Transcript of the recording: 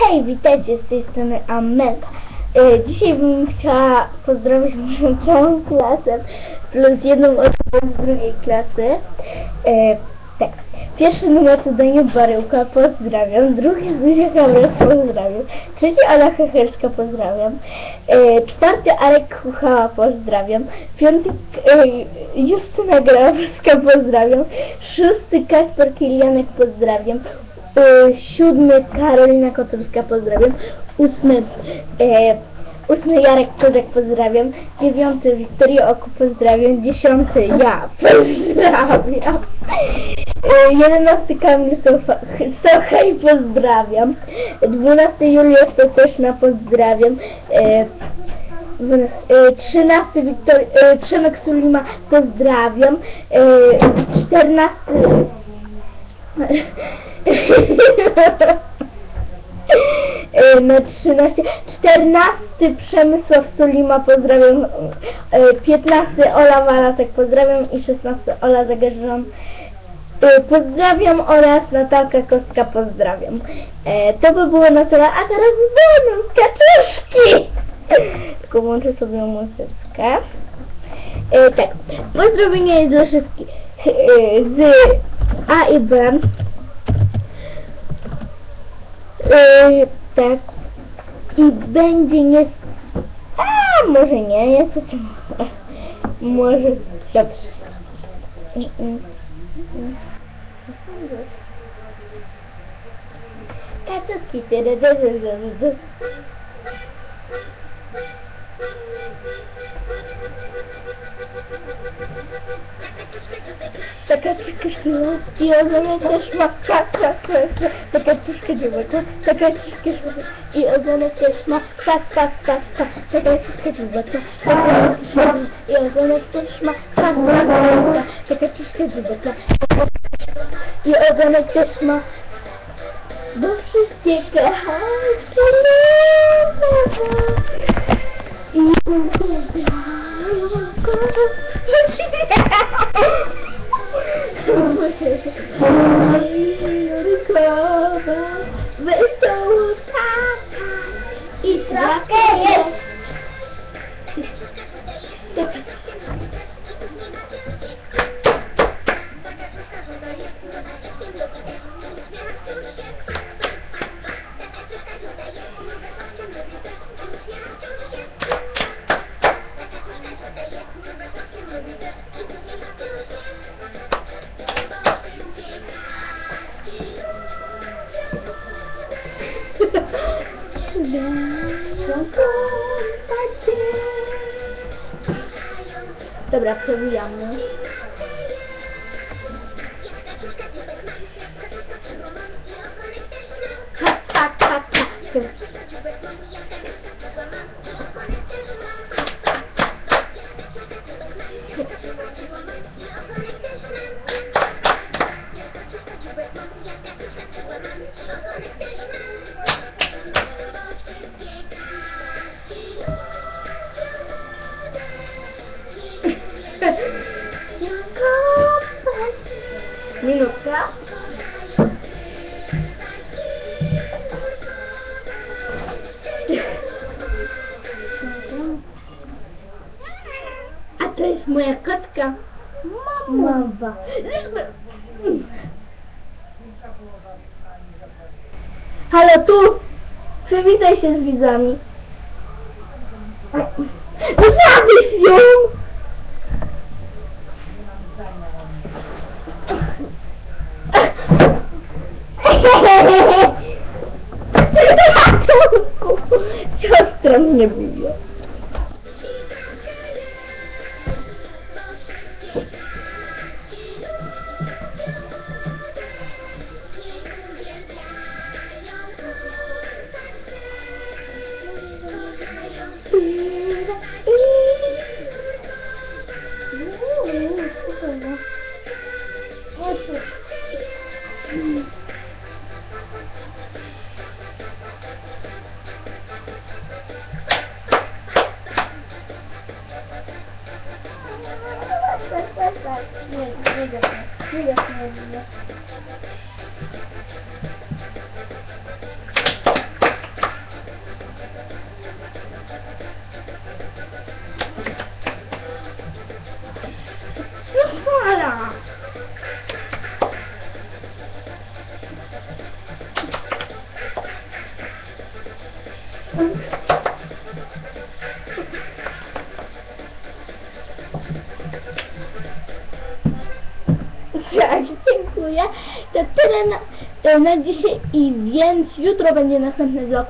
Hej, witajcie z tej strony Amelka. E, dzisiaj bym chciała pozdrowić moją całą klasę plus jedną osobę z drugiej klasy. E, tak. Pierwszy numer to Daniel Baryłka, pozdrawiam. Drugi Zuzia Kamras, pozdrawiam. Trzeci Ala Hecherska, pozdrawiam. E, czwarty Arek Kuchała, pozdrawiam. Piąty e, Justyna Grabowska, pozdrawiam. Szósty Kasper Kilianek, pozdrawiam. E, siódmy Karolina Kotulska, pozdrawiam. Ósmy e, ósmy Jarek Kozak, pozdrawiam. Dziewiąty Wiktoria Oku, pozdrawiam. Dziesiąty ja, pozdrawiam. E, jedenasty Kamil Socha, Sochaj, pozdrawiam. Dwunasty Julia Stateczna, pozdrawiam. E, dwunasty- e, Trzynasty Wiktor, e, Przemek Sulima, pozdrawiam. E, Czternasty E, na 13, 14 Przemysław Sulima, pozdrawiam, e, 15 Ola Walasek, pozdrawiam i 16 Ola Zagarzon. E, Pozdrawiam oraz Natalka Kostka, pozdrawiam. E, to by było na tyle, a teraz bonus, kaczuszki! Tylko włączę sobie muzyczkę. E, tak, pozdrowienia dla wszystkich e, z A e B. Eita. E bandinhas. Ah, mojinha, essa Moja. Tá aqui, Taka çıkışıyor, yazana taşmak, tak tak tak. Taka çıkışıyor, taka çıkışıyor, yazana taşmak, tak tak tak tak. Taka çıkışıyor, taka çıkışıyor, yazana taşmak, tak tak tak tak. Taka çıkışıyor, taka çıkışıyor, yazana taşmak. Dosyus gece, hayır. Maria Clara, they saw Dobra, przewijamy. Ha, ha, ha, ha. Minutka. A to jest moja kotka. Mama. Halo tu! Przywitaj się z widzami. Zabierz ją! Сестра мне бьет. Mm-hmm. 那个那个那个什么那个什么。Tak, dziękuję. To tyle na, na dzisiaj i więc jutro będzie następny vlog.